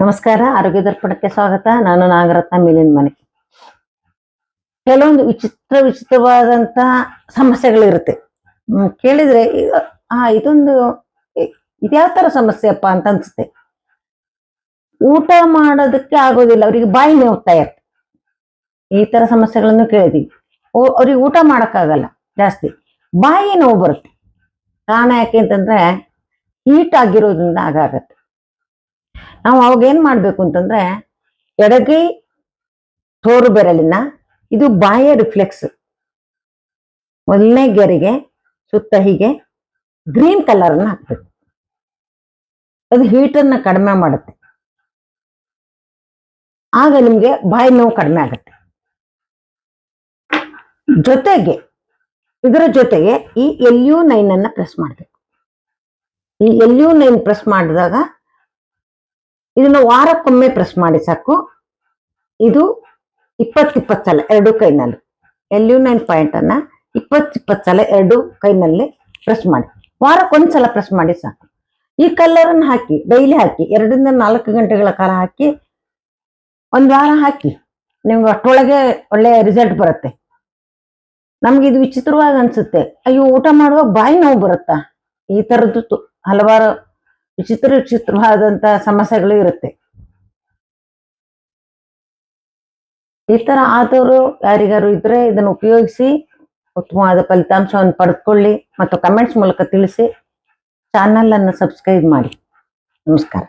ನಮಸ್ಕಾರ, ಆರೋಗ್ಯ ದರ್ಪಣಕ್ಕೆ ಸ್ವಾಗತ. ನಾನು ನಾಗರತ್ನ ಮೇಲಿನ ಮನೆ. ಕೆಲವೊಂದು ವಿಚಿತ್ರ ವಿಚಿತ್ರವಾದಂತ ಸಮಸ್ಯೆಗಳಿರುತ್ತೆ. ಕೇಳಿದ್ರೆ, ಆ, ಇದೊಂದು ಇದ್ಯಾವ ತರ ಸಮಸ್ಯೆ ಅಪ್ಪ ಅಂತ ಅನ್ಸುತ್ತೆ. ಊಟ ಮಾಡೋದಕ್ಕೆ ಆಗೋದಿಲ್ಲ, ಅವರಿಗೆ ಬಾಯಿ ನೋವುತ್ತಾ ಇರುತ್ತೆ. ಈ ತರ ಸಮಸ್ಯೆಗಳನ್ನು ಕೇಳಿದೀವಿ. ಅವ್ರಿಗೆ ಊಟ ಮಾಡಕ್ಕಾಗಲ್ಲ ಜಾಸ್ತಿ. ಬಾಯಿ ನೋವು ಬರುತ್ತೆ. ಕಾರಣ ಯಾಕೆ ಅಂತಂದ್ರೆ ಹೀಟ್ ಆಗಿರೋದ್ರಿಂದ ಆಗಾಗತ್ತೆ. ನಾವು ಅವಾಗ ಏನ್ ಮಾಡ್ಬೇಕು ಅಂತಂದ್ರೆ ಎಡಗೈ ತೋರು ಬೆರಳಿನ ಇದು ಬಾಯ ರಿಫ್ಲೆಕ್ಸ್ ಮೊದಲನೇ ಗೆರೆಗೆ, ಸುತ್ತ ಹೀಗೆ ಗ್ರೀನ್ ಕಲರ್ ಅನ್ನ ಹಾಕ್ಬೇಕು. ಅದು ಹೀಟನ್ನ ಕಡಿಮೆ ಮಾಡುತ್ತೆ. ಆಗ ನಿಮ್ಗೆ ಬಾಯಿ ನೋವು ಕಡಿಮೆ ಆಗುತ್ತೆ. ಜೊತೆಗೆ ಇದರ ಜೊತೆಗೆ ಈ ಎಲ್ ಯು ನೈನ್ ಅನ್ನ ಪ್ರೆಸ್ ಮಾಡಬೇಕು. ಈ ಎಲ್ ಯು ನೈನ್ ಪ್ರೆಸ್ ಮಾಡಿದಾಗ ಇದನ್ನ ವಾರಕ್ಕೊಮ್ಮೆ ಪ್ರೆಸ್ ಮಾಡಿ ಸಾಕು. ಇದು ಇಪ್ಪತ್ ಇಪ್ಪತ್ತು ಸಲ ಎರಡು ಕೈನಲ್ಲಿ. ಎಲ್ ಯು ನೈನ್ ಪಾಯಿಂಟ್ ಅನ್ನ ಇಪ್ಪತ್ ಇಪ್ಪತ್ತು ಸಲ ಎರಡು ಕೈನಲ್ಲಿ ಪ್ರೆಸ್ ಮಾಡಿ. ವಾರಕ್ಕೊಂದ್ಸಲ ಪ್ರೆಸ್ ಮಾಡಿ ಸಾಕು. ಈ ಕಲರ್ ಅನ್ನ ಹಾಕಿ ಡೈಲಿ ಹಾಕಿ, ಎರಡರಿಂದ ನಾಲ್ಕು ಗಂಟೆಗಳ ಕಾಲ ಹಾಕಿ, ಒಂದ್ ವಾರ ಹಾಕಿ. ನಿಮ್ಗೆ ಅಷ್ಟೊಳಗೆ ಒಳ್ಳೆ ರಿಸಲ್ಟ್ ಬರುತ್ತೆ. ನಮ್ಗೆ ಇದು ವಿಚಿತ್ರವಾಗಿ ಅನ್ಸುತ್ತೆ. ಅಯ್ಯೋ, ಊಟ ಮಾಡುವಾಗ ಬಾಯಿ ನೋವು ಬರುತ್ತಾ? ಈ ತರದ್ದು ಹಲವಾರು ವಿಚಿತ್ರ ವಿಚಿತ್ರವಾದಂತಹ ಸಮಸ್ಯೆಗಳು ಇರುತ್ತೆ. ಈ ತರ ಆದವರು ಯಾರಿಗಾರು ಇದ್ರೆ ಇದನ್ನು ಉಪಯೋಗಿಸಿ, ಉತ್ತಮವಾದ ಫಲಿತಾಂಶವನ್ನು ಪಡೆದುಕೊಳ್ಳಿ ಮತ್ತು ಕಮೆಂಟ್ಸ್ ಮೂಲಕ ತಿಳಿಸಿ, ಚಾನಲ್ ಅನ್ನು ಸಬ್ಸ್ಕ್ರೈಬ್ ಮಾಡಿ. ನಮಸ್ಕಾರ.